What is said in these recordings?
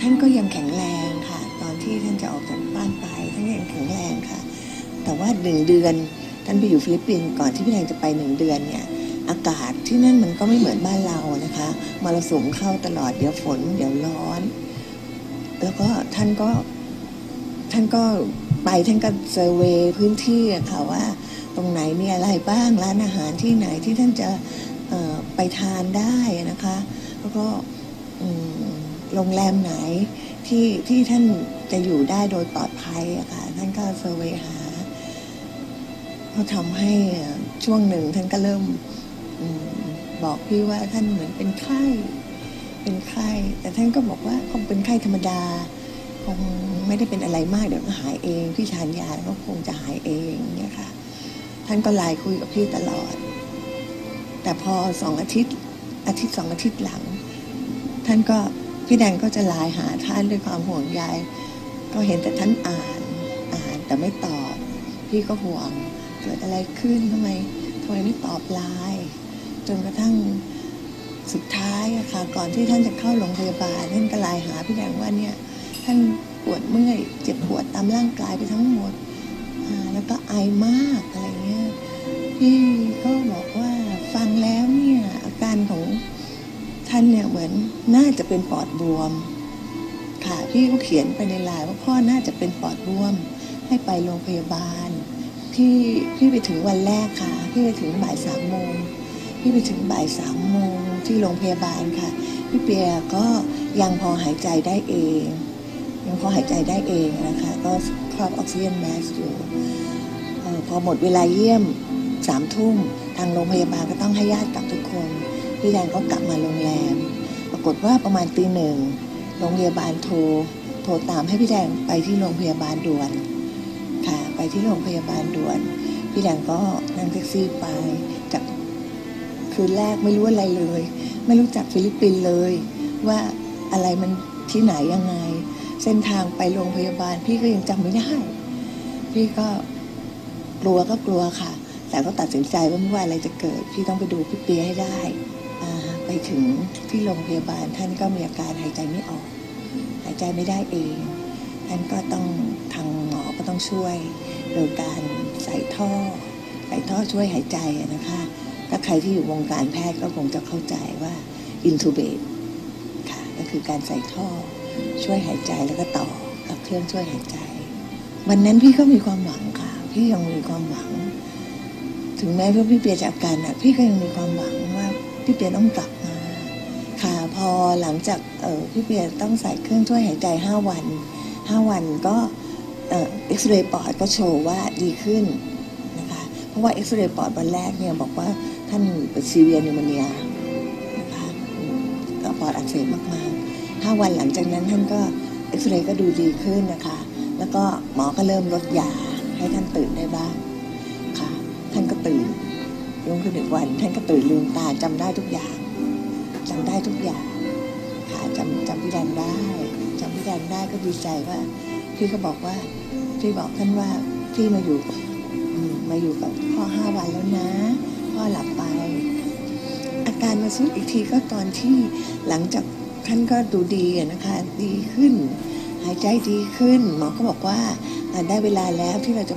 ท่านก็ยังแข็งแรงค่ะ ตอนที่ท่านจะออกจากบ้านไปท่านยังแข็งแรงค่ะ แต่ว่าหนึ่งเดือนท่านไปอยู่ฟิลิปปินส์ก่อนที่พี่แดงจะไปหนึ่งเดือนเนี่ยอากาศที่นั่นมันก็ไม่เหมือนบ้านเรานะคะมรสุมเข้าตลอดเดี๋ยวฝนเดี๋ยวร้อน แล้วก็ท่านก็ท่านก็ไปท่านก็เซอร์เวย์พื้นที่ค่ะว่าตรงไหนมีอะไรบ้างร้านอาหารที่ไหนที่ท่านจะไปทานได้นะคะ แล้วก็อืม โรงแรมไหนที่ที่ท่านจะอยู่ได้โดยปลอดภัยอะค่ะท่านก็เซอร์เวหาเขาทำให้ช่วงหนึ่งท่านก็เริ่มอมบอกพี่ว่าท่านเหมือนเป็นไข้เป็นไข้แต่ท่านก็บอกว่าคงเป็นไข้ธรรมดา คงไม่ได้เป็นอะไรมากเดี๋ยวก็หายเองพี่ทานยาก็คงจะหายเองเนี่ยค่ะ ท่านก็ไลน์คุยกับพี่ตลอด แต่พอสองอาทิตย์อาทิตย์สองอาทิตย์หลัง ท่านก็ พี่แดงก็จะไลน์หาท่านด้วยความห่วงใยก็เห็นแต่ท่านอ่านอ่านแต่ไม่ตอบ พี่ก็ห่วงเกิดอะไรขึ้นทำไมทำไมไม่ตอบไลน์จนกระทั่งสุดท้ายอะค่ะก่อนที่ท่านจะเข้าโรงพยาบาลท่านก็ไลน์หาพี่แดงว่าเนี่ยท่านปวดเมื่อยเจ็บปวดตามร่างกายไปทั้งหมดแล้วก็ไอมากอะไรเงี้ยพี่ก็บอกว่าฟังแล้วเนี่ยอาการของ ท่านเนี่ยเหมือนน่าจะเป็นปอดบวม ค่ะพี่ก็เขียนไปในไลน์ว่าพ่อน่าจะเป็นปอดบวม ให้ไปโรงพยาบาลพี่พี่ไปถึงวันแรกค่ะ พี่ไปถึงบ่ายสามโมงพี่ไปถึงบ่ายสามโมงที่โรงพยาบาลค่ะ พี่เปียก็ยังพอหายใจได้เอง ยังพอหายใจได้เองนะคะ ก็ครอบออกซิเจนแมสอยู่พอหมดเวลาเยี่ยมสามทุ่มทางโรงพยาบาลก็ต้องให้ญาติกลับทุกคน พี่แดงก็กลับมาโรงแรม ปรากฏว่าประมาณตีหนึ่งโรงพยาบาลโทร โทรตามให้พี่แดงไปที่โรงพยาบาลด่วน ค่ะ ไปที่โรงพยาบาลด่วน พี่แดงก็นั่งแท็กซี่ไปจากคืนแรกไม่รู้อะไรเลย ไม่รู้จักฟิลิปปินส์เลย ว่าอะไรมันที่ไหนยังไง เส้นทางไปโรงพยาบาลพี่ก็ยังจำไม่ได้ พี่ก็กลัวก็กลัวค่ะ แต่ก็ตัดสินใจว่าไม่ว่าอะไรจะเกิด พี่ต้องไปดูพี่เปียให้ได้ ไปถึงที่โรงพยาบาลท่านก็มีอาการหายใจไม่ออก หายใจไม่ได้เองท่านก็ต้องทางหมอก็ต้องช่วย โดยการใส่ท่อ ใส่ท่อช่วยหายใจนะคะ ถ้าใครที่อยู่วงการแพทย์ก็คงจะเข้าใจว่า intubate ค่ะก็คือการใส่ท่อช่วยหายใจแล้วก็ต่อกับเครื่องช่วยหายใจ วันนั้นพี่ก็มีความหวังค่ะ พี่ยังมีความหวัง ถึงแม้ว่าพี่เปียจะอาการหนักพี่ก็ยังมีความหวังว่าพี่เปียต้องกลับ ค่ะพอหลังจากพี่เปียต้องใส่เครื่องช่วยหายใจ 5 วัน 5 วันก็เอ็กซเรย์ปอดก็โชว์ว่าดีขึ้นนะคะเพราะว่าเอ็กซเรย์ปอดวันแรกเนี่ยบอกว่าท่านเป็นซีเรียนิมเนียนะคะปอดอักเสบมากๆ 5 วันหลังจากนั้นท่านก็เอ็กซเรย์ก็ดูดีขึ้นนะคะ แล้วก็หมอก็เริ่มลดยาให้ท่านตื่นได้บ้างค่ะท่านก็ตื่นรุ่งขึ้นอีกวัน ท่านก็ตื่นลืมตาจำได้ทุกอย่าง จำได้ทุกอย่างค่ะจำจำพี่แดงได้จำพี่แดงได้ก็ดีใจว่า พี่ก็บอกว่า พี่บอกท่านว่าพี่มาอยู่มาอยู่กับพ่อห้าวันแล้วนะ พ่อหลับไป อาการมาสุดอีกทีก็ตอนที่หลังจากท่านก็ดูดีนะคะดีขึ้น หายใจดีขึ้น หมอก็บอกว่าได้เวลาแล้วที่เราจะ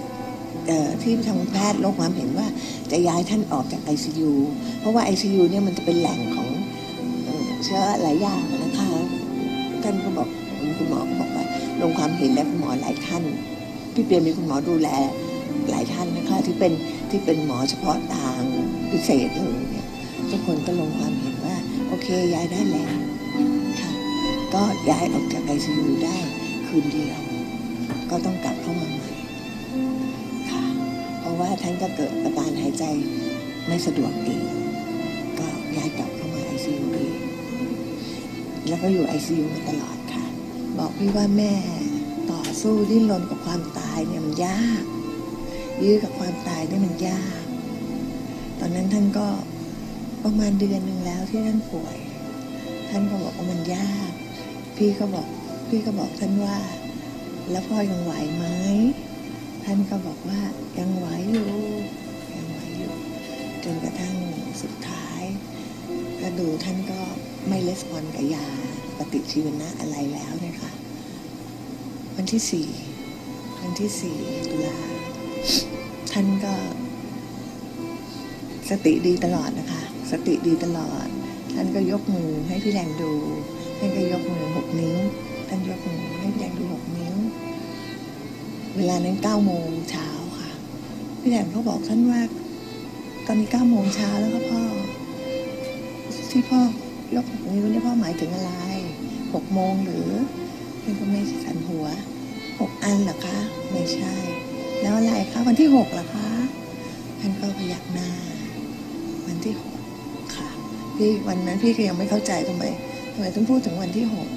ที่ทางแพทย์ลงความเห็นว่าจะย้ายท่านออกจาก ICU เพราะว่า ICU เนี่ยมันจะเป็นแหล่งของ เชื้อหลายอย่างนะคะท่านก็บอกคุณหมอก็บอกว่าลงความเห็นแล้วคุณหมอหลายท่าน พี่เปียมีคุณหมอดูแลหลายท่านนะคะที่เป็นที่เป็นหมอเฉพาะทางพิเศษเลยเนี่ยทุกคนก็ลงความเห็นว่า โอเคย้ายได้แล้วค่ะก็ย้ายออกจาก ICU ได้คืนเดียว ก็ต้องกลับเข้ามาใหม่ค่ะเพราะว่าท่านก็เกิดอาการหายใจไม่สะดวกเอง แล้วก็อยู่ ICU มาตลอดค่ะ บอกพี่ว่าแม่ต่อสู้ดิ้นรนกับความตายเนี่ยมันยาก ยื้อกับความตายเนี่ยมันยาก ตอนนั้นท่านก็ประมาณเดือนหนึ่งแล้วที่ท่านป่วย ท่านก็บอกว่ามันยาก พี่ก็บอกพี่ก็บอกท่านว่า แล้วพ่อยังไหวไหมท่านก็บอกว่ายังไหวอยู่ยังไหวอยู่จนกระทั่งสุดท้าย ก็ดูท่านก็ไม่レスปอนกับยาปฏิชีวนะอะไรแล้วนี่ยค่ะวันที่สี่วันที่สี่ตุลาท่านก็ สติดีตลอดนะคะ สติดีตลอด ท่านก็ยกมือให้พี่แดงดู ท่านก็ยกมือหกนิ้ว ท่านยกมือให้พี่แดงดูหกนิ้ว เวลานั้นเก้าโมงเช้าค่ะ พี่แดงเขาบอกท่านว่า ตอนนี้เก้าโมงเช้าแล้วก็พ่อ ที่พ่อยกหกนิ้วนี่พ่อหมายถึงอะไรหกโมงหรือท่านก็ไม่สันหัวหกอันเหรอคะ ไม่ใช่ แล้วอะไรคะวันที่หกเหรอคะท่านก็พยักหน้า วันที่หกค่ะ พี่วันนั้นพี่ก็ยังไม่เข้าใจทำไมทำไมต้องพูดถึงวันที่หก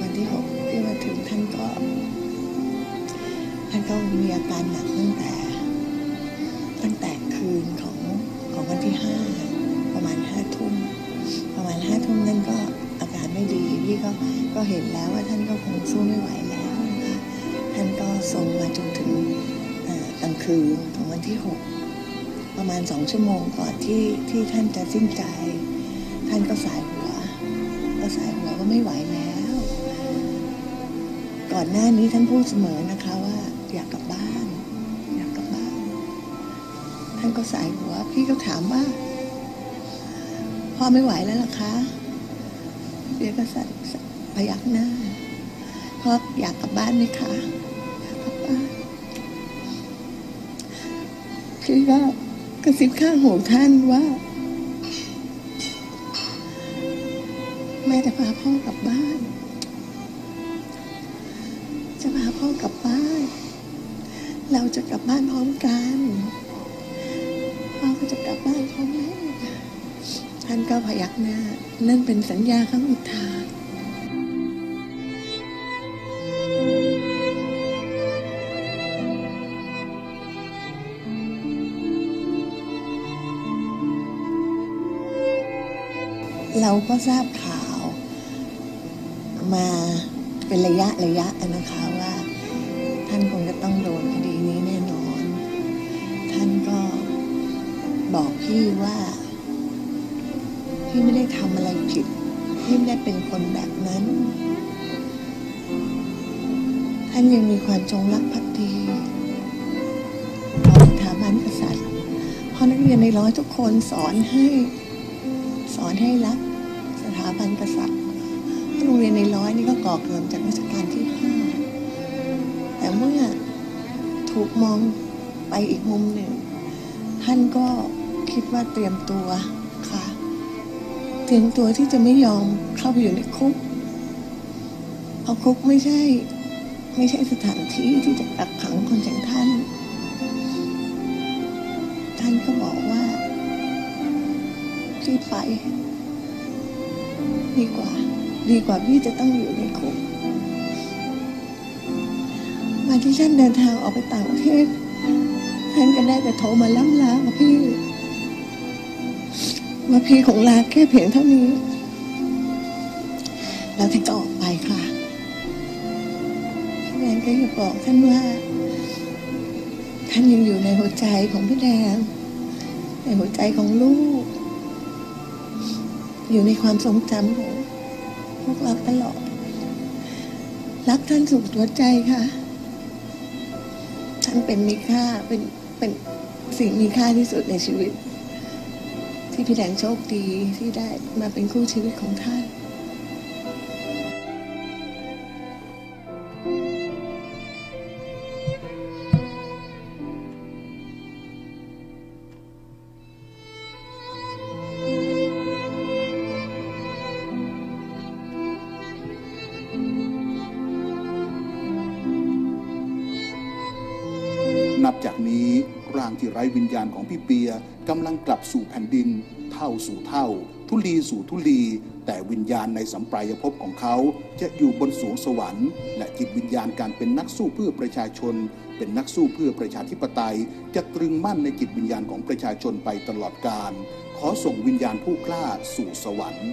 วันที่หกที่มาถึงท่านก็ ท่านก็มีอาการหนักตั้งแต่ ตั้งแต่คืนของของวันที่ห้าประมาณห้าทุ่มประมาณห้าทุ่มนั่นก็อาการไม่ดีพี่ก็ก็เห็นแล้วว่าท่านก็คงสู้ไม่ไหวแล้วนะคะท่านก็ทรงมาจนถึงกลางคืนของวันที่หกประมาณสองชั่วโมงก่อนที่ที่ท่านจะสิ้นใจ ท่านก็สายหัว ก็สายหัวว่าไม่ไหวแล้ว ก่อนหน้านี้ท่านพูดเสมอนะคะว่าอยากกลับ ท่านก็สายหัว พี่ก็ถามว่าพ่อไม่ไหวแล้วล่ะคะเบียก็สั่นพยักหน้าพ่ออยากกลับบ้านไหมคะอยากกลับบ้านพี่ก็กระซิบข้างหูท่านว่าแม่จะพาพ่อกลับบ้าน จะพาพ่อกลับบ้าน เราจะกลับบ้านพร้อมกัน พ่อก็จะกลับบ้านพร้อมแม่ท่านก็พยักหน้า นั่นเป็นสัญญาครั้งสุดท้ายเราก็ทราบข่าวมาเป็นระยะระยะนะคะว่า ท่านคงจะต้องโดนคดีนี้แน่นอน ท่านก็ บอกพี่ว่า พี่ไม่ได้ทำอะไรผิด พี่ไม่ได้เป็นคนแบบนั้น ท่านยังมีความจงรักภักดีต่อสถาบันกษัตริย์เพราะนักเรียนในร้อยทุกคนสอนให้สอนให้รักสถาบันกษัตริย์โรงเรียนในร้อยนี่ก็ก่อเกิดจากรัชกาลที่ห้าแต่เมื่อถูกมองไปอีกมุมหนึ่งท่านก็ คิดว่าเตรียมตัวค่ะ เตรียมตัวที่จะไม่ยอมเข้าไปอยู่ในคุกเพราะคุกไม่ใช่ ไม่ใช่สถานที่ที่จะกักขังคนอย่างท่าน ท่านก็บอกว่าพี่ไป ดีกว่า ดีกว่าพี่จะต้องอยู่ในคุกวันที่ฉันเดินทางออกไปต่างประเทศท่านก็ได้แต่โทรมาล่ำลาว่าพี่ ว่าพี่ของลาแค่เพียงเท่านี้ แล้วท่านก็ออกไปค่ะพี่แดงก็จะบอกท่านว่า ท่านยังอยู่ในหัวใจของพี่แดง ในหัวใจของลูก อยู่ในความทรงจำของพวกเราตลอด รักท่านสุดหัวใจค่ะ ท่านเป็นมีค่าเป็นเป็นสิ่งมีค่าที่สุดในชีวิต ที่พี่แดงโชคดีที่ได้มาเป็นคู่ชีวิตของท่านนับจากนี้ ร่างที่ไร้วิญญาณของพี่เปียกำลังกลับสู่แผ่นดิน เท่าสู่เท่า ทุลีสู่ทุลี แต่วิญญาณในสัมปรายภพของเขาจะอยู่บนสวงสวรรค์ และจิตวิญญาณการเป็นนักสู้เพื่อประชาชน เป็นนักสู้เพื่อประชาธิปไตย จะตรึงมั่นในจิตวิญญาณของประชาชนไปตลอดกาลขอส่งวิญญาณผู้กล้าสู่สวรรค์